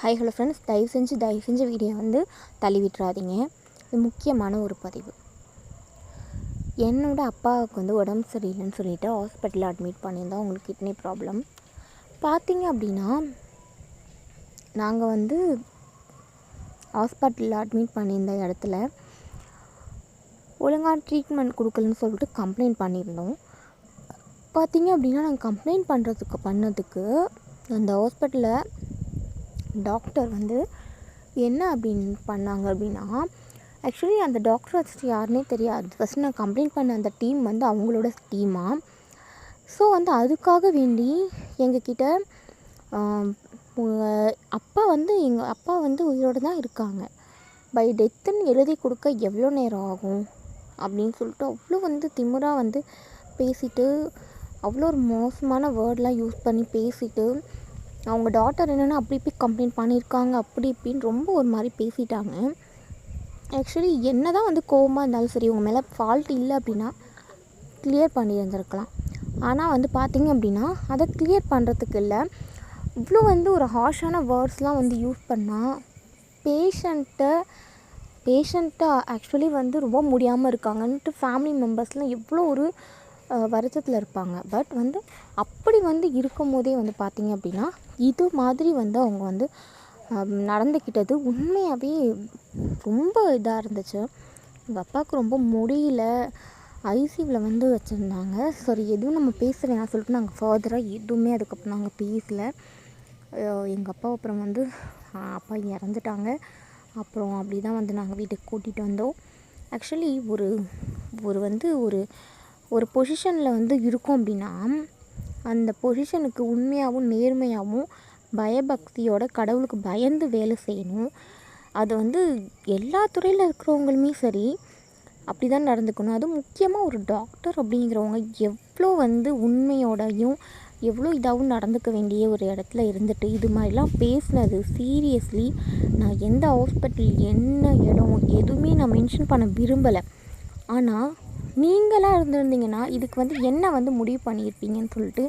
High hello friends தயவு செஞ்சு தயவு செஞ்சு வீடியோ வந்து தள்ளி விட்டுறாதீங்க இது முக்கியமான ஒரு பதிவு. என்னோடய அப்பாவுக்கு வந்து உடம்பு சரியில்லைன்னு சொல்லிவிட்டு ஹாஸ்பிட்டலில் அட்மிட் பண்ணியிருந்தோம் அவங்களுக்கு கிட்னி ப்ராப்ளம் பார்த்தீங்க அப்படின்னா நாங்கள் வந்து ஹாஸ்பிட்டலில் அட்மிட் பண்ணியிருந்த இடத்துல ஒழுங்காக ட்ரீட்மெண்ட் கொடுக்கலன்னு சொல்லிட்டு கம்ப்ளைண்ட் பண்ணியிருந்தோம். பார்த்தீங்க அப்படின்னா நாங்கள் கம்ப்ளைண்ட் பண்ணுறதுக்கு பண்ணதுக்கு அந்த ஹாஸ்பிட்டலில் டாக்டர் வந்து என்ன அப்படின்னு பண்ணாங்க அப்படின்னா ஆக்சுவலி அந்த டாக்டர் ஃபஸ்ட்டு யாருனே தெரியாது. ஃபஸ்ட் நான் கம்ப்ளைண்ட் பண்ண அந்த டீம் வந்து அவங்களோட டீமாக ஸோ வந்து அதுக்காக வேண்டி எங்கக்கிட்ட அப்பா வந்து எங்கள் அப்பா வந்து உயிரோடு தான் இருக்காங்க. பை டெத்துன்னு எழுதி கொடுக்க எவ்வளோ நேரம் ஆகும்? அப்படின்னு சொல்லிட்டு அவ்வளோ வந்து திமிராக வந்து பேசிட்டு அவ்வளோ ஒரு மோசமான வேர்ட்லாம் யூஸ் பண்ணி பேசிட்டு அவங்க டாட்டர் என்னென்னா அப்படி இப்படி கம்ப்ளைண்ட் பண்ணியிருக்காங்க அப்படி இப்படின்னு ரொம்ப ஒரு மாதிரி பேசிட்டாங்க. ஆக்சுவலி என்ன தான் வந்து கோவமாக இருந்தாலும் சரி உங்கள் மேலே ஃபால்ட் இல்லை அப்படின்னா கிளியர் பண்ணியிருந்திருக்கலாம் ஆனால் வந்து பார்த்தீங்க அப்படின்னா அதை கிளியர் பண்ணுறதுக்கு இல்லை. இவ்வளோ வந்து ஒரு ஹார்ஷான வேர்ட்ஸ்லாம் வந்து யூஸ் பண்ணால் பேஷண்ட்டை பேஷண்ட்டை ஆக்சுவலி வந்து ரொம்ப முடியாமல் இருக்காங்கன்ட்டு ஃபேமிலி மெம்பர்ஸ்லாம் எவ்வளோ ஒரு வருத்தத்தில் இருப்பாங்க. பட் வந்து அப்படி வந்து இருக்கும் போதே வந்து பார்த்திங்க அப்படின்னா இது மாதிரி வந்து அவங்க வந்து நடந்துக்கிட்டது உண்மையாகவே ரொம்ப இதாக இருந்துச்சு. எங்கள் அப்பாவுக்கு ரொம்ப முடியல. ஐசியூவில் வந்து வச்சுருந்தாங்க. சரி எதுவும் நம்ம பேச வேணாம் சொல்லிட்டு நாங்கள் ஃபர்தராக எதுவுமே அதுக்கப்புறம் நாங்கள் பேசல. எங்கள் அப்பா அப்புறம் வந்து அப்பா இறந்துட்டாங்க. அப்புறம் அப்படி தான் வந்து நாங்கள் வீட்டுக்கு கூட்டிகிட்டு வந்தோம். ஆக்சுவலி ஒரு ஒரு வந்து ஒரு ஒரு பொசிஷனில் வந்து இருக்கோம் அப்படின்னா அந்த பொசிஷனுக்கு உண்மையாகவும் நேர்மையாகவும் பயபக்தியோட கடவுளுக்கு பயந்து வேலை செய்யணும். அது வந்து எல்லா துறையில் இருக்கிறவங்களுமே சரி அப்படி தான் நடந்துக்கணும். அதுவும் முக்கியமாக ஒரு டாக்டர் அப்படிங்கிறவங்க எவ்வளோ வந்து உண்மையோடையும் எவ்வளோ இதாகவும் நடந்துக்க வேண்டிய ஒரு இடத்துல இருந்துட்டு இது மாதிரிலாம் பேசினது சீரியஸ்லி நான் எந்த ஹாஸ்பிட்டல் என்ன இடம் எதுவுமே நான் மென்ஷன் பண்ண விரும்பலை. ஆனால் நீங்களாக இருந்திருந்தீங்கன்னா இதுக்கு வந்து என்ன வந்து முடிவு பண்ணியிருப்பீங்கன்னு சொல்லிட்டு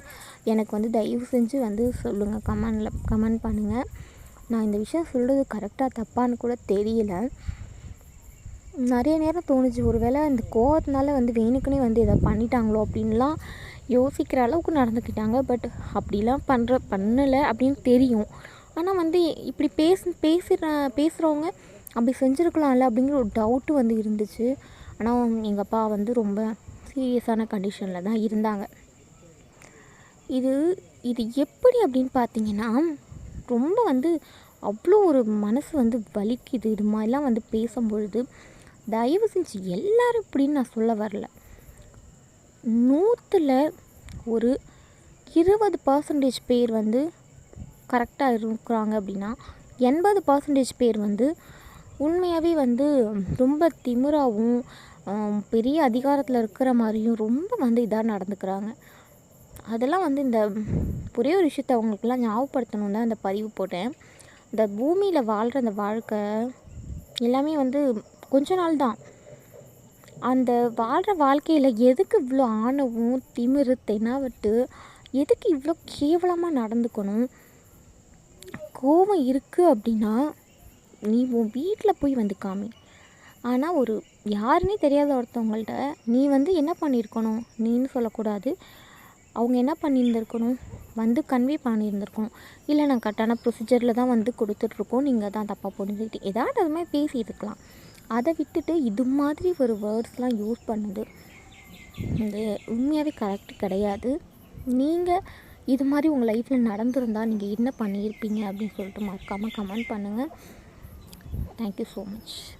எனக்கு வந்து தயவு செஞ்சு வந்து சொல்லுங்கள் கமெண்டில் கமெண்ட் பண்ணுங்கள் நான் இந்த விஷயம் சொல்கிறது கரெக்டாக தப்பான்னு கூட தெரியல. நிறைய நேரம் தோணுச்சு. ஒரு வேளை இந்த கோவத்தினால வந்து வேணுக்குனே வந்து எதாவது பண்ணிட்டாங்களோ அப்படின்லாம் யோசிக்கிற அளவுக்கு நடந்துக்கிட்டாங்க. பட் அப்படிலாம் பண்ணுற பண்ணலை அப்படின்னு தெரியும். ஆனால் வந்து இப்படி பேச பேசுகிற பேசுகிறவங்க அப்படி செஞ்சுருக்கலாம்ல அப்படிங்கிற ஒரு டவுட்டு வந்து இருந்துச்சு. ஆனால் எங்கள் அப்பா வந்து ரொம்ப சீரியஸான கண்டிஷனில் தான் இருந்தாங்க. இது இது எப்படி அப்படின்னு பார்த்தீங்கன்னா ரொம்ப வந்து அவ்வளோ ஒரு மனசு வந்து வலிக்குது. இது மாதிரிலாம் வந்து பேசும்பொழுது தயவு செஞ்சு எல்லோரும் இப்படின்னு நான் சொல்ல வரல. நூற்றில் ஒரு இருபது பர்சன்டேஜ் பேர் வந்து கரெக்டாக இருக்கிறாங்க அப்படின்னா எண்பது பர்சன்டேஜ் பேர் வந்து உண்மையாகவே வந்து ரொம்ப திமிராகவும் பெரிய அதிகாரத்தில் இருக்கிற மாதிரியும் ரொம்ப வந்து இதாக நடந்துக்கிறாங்க. அதெல்லாம் வந்து இந்த ஒரே ஒரு விஷயத்த அவங்களுக்குலாம் ஞாபகப்படுத்தணும் தான் அந்த பதிவு போட்டேன். இந்த பூமியில் வாழ்கிற அந்த வாழ்க்கை எல்லாமே வந்து கொஞ்ச நாள் தான். அந்த வாழ்கிற வாழ்க்கையில் எதுக்கு இவ்வளோ ஆணவம் திமிரு தெனாவட்டு எதுக்கு இவ்வளோ கேவலமாக நடந்துக்கணும்? கோபம் இருக்குது அப்படின்னா நீ உன் வீட்டில் போய் வந்து காமி. ஆனால் ஒரு யாருன்னே தெரியாத ஒருத்தவங்கள்ட்ட நீ வந்து என்ன பண்ணியிருக்கணும்? நீன்னு சொல்லக்கூடாது. அவங்க என்ன பண்ணியிருந்துருக்கணும்? வந்து கன்வே பண்ணியிருந்துருக்கணும். இல்லை நான் கரெக்டான ப்ரொசீஜரில் தான் வந்து கொடுத்துட்ருக்கோம். நீங்கள் தான் தப்பாக புரிஞ்சுக்கிட்டு ஏதாவது அது மாதிரி பேசியிருக்கலாம் அதை விட்டுட்டு இது மாதிரி ஒரு வேர்ட்ஸ்லாம் யூஸ் பண்ணுது இது உண்மையாகவே கரெக்ட் கிடையாது. நீங்கள் இது மாதிரி உங்கள் லைஃப்பில் நடந்திருந்தால் நீங்கள் என்ன பண்ணியிருப்பீங்க அப்படின்னு சொல்லிட்டு மறக்காமல் கமெண்ட் பண்ணுங்கள் thank you so much.